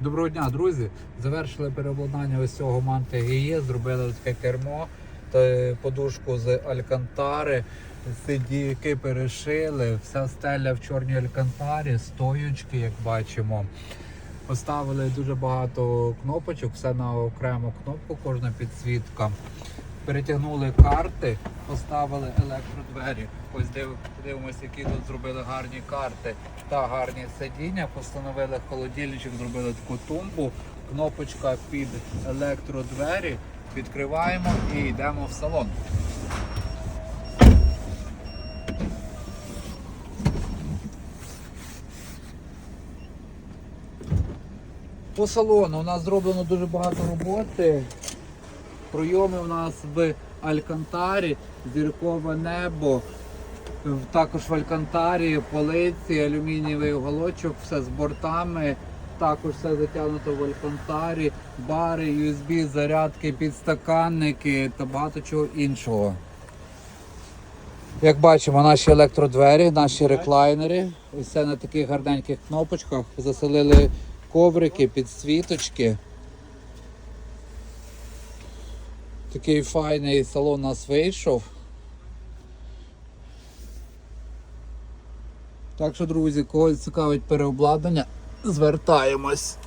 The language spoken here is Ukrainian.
Доброго дня, друзі! Завершили переобладнання ось цього манти ГІЄ, зробили таке кермо та подушку з алькантари, сидіки перешили, вся стеля в чорній алькантарі, стоючки, як бачимо. Поставили дуже багато кнопочок, все на окрему кнопку, кожна підсвітка. Перетягнули карти, поставили електродвері. Ось див, дивимося, які тут зробили гарні карти та гарні сидіння. Постановили холодильничок, зробили таку тумбу. Кнопочка під електродвері. Відкриваємо і йдемо в салон. По салону у нас зроблено дуже багато роботи. Пройоми у нас в Алькантарі, зіркове небо, також в Алькантарі, полиці, алюмінієвий уголочок, все з бортами. Також все затягнуто в Алькантарі, бари, USB, зарядки, підстаканники та багато чого іншого. Як бачимо, наші електродвері, наші реклайнери. Це на таких гарненьких кнопочках. Заселили коврики, підсвіточки. Такий файний салон нас вийшов. Так що, друзі, когось цікавить переобладнання, звертаємось.